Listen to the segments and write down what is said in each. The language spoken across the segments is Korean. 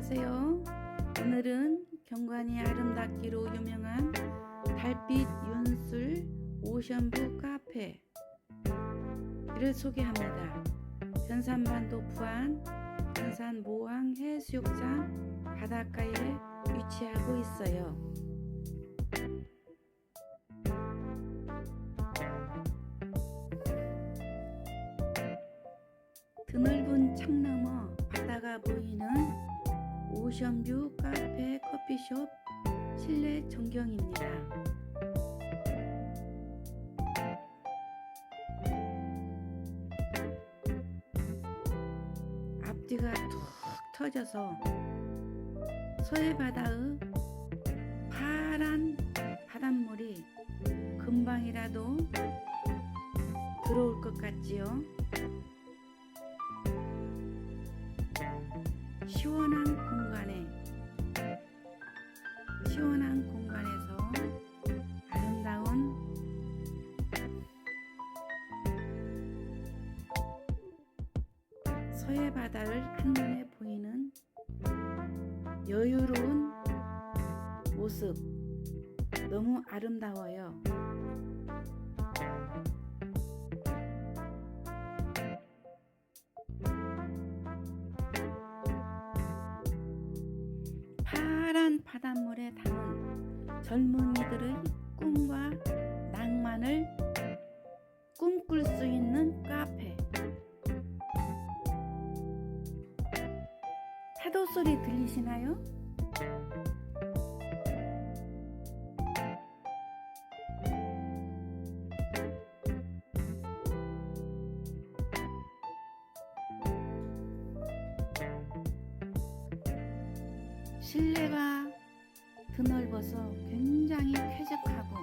안녕하세요. 오늘은 경관이 아름답기로 유명한 달빛 윤술 오션뷰 카페 를 소개합니다. 변산반도 부안 변산 모항 해수욕장 바닷가에 위치하고 있어요. 드넓은 창 너머 바다가 보이는 오션뷰 카페 커피숍 실내 전경입니다. 앞뒤가 툭 터져서 서해 바다의 파란 바닷물이 금방이라도 들어올 것 같지요? 시원한 시원한 공간에서 아름다운 서해 바다를 한눈에 보이는 여유로운 모습 너무 아름다워요. 파란 바닷물에 담은 젊은이들의 꿈과 낭만을 꿈꿀 수 있는 카페. 파도 소리 들리시나요? 실내가 드넓어서 굉장히 쾌적하고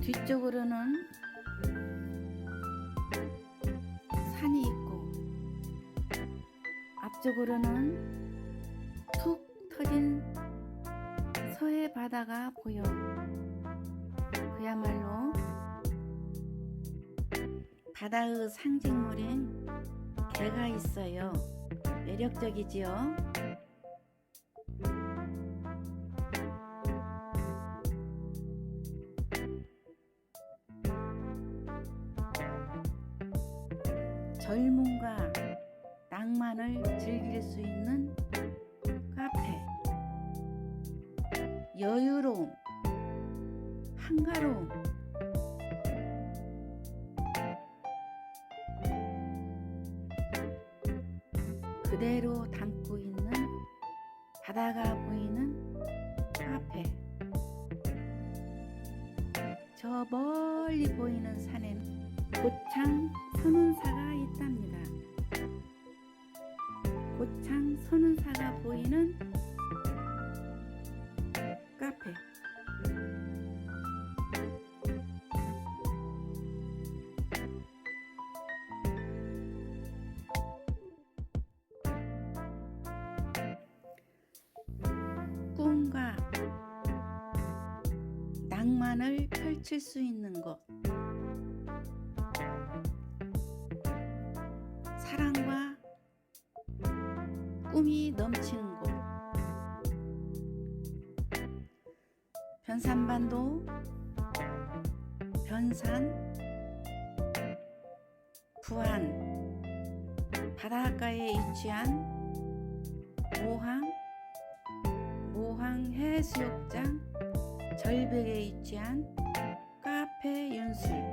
뒤쪽으로는 산이 있고 앞쪽으로는 툭 터진 서해 바다가 보여. 그야말로 바다의 상징물인 개가 있어요. 매력적이지요. 젊음과 낭만을 즐길 수 있는 카페. 여유로움, 한가로움, 그대로 담고 있는 바다가 보이는 카페. 저 멀리 보이는 산에는 고창 선운사가 있답니다. 고창 선운사가 보이는 꿈과 낭만을 펼칠 수 있는 곳. 사랑과 꿈이 넘치는 곳. 변산반도 변산 부안 바닷가에 위치한 모항 모항 해수욕장 절벽에 위치한 카페 윤술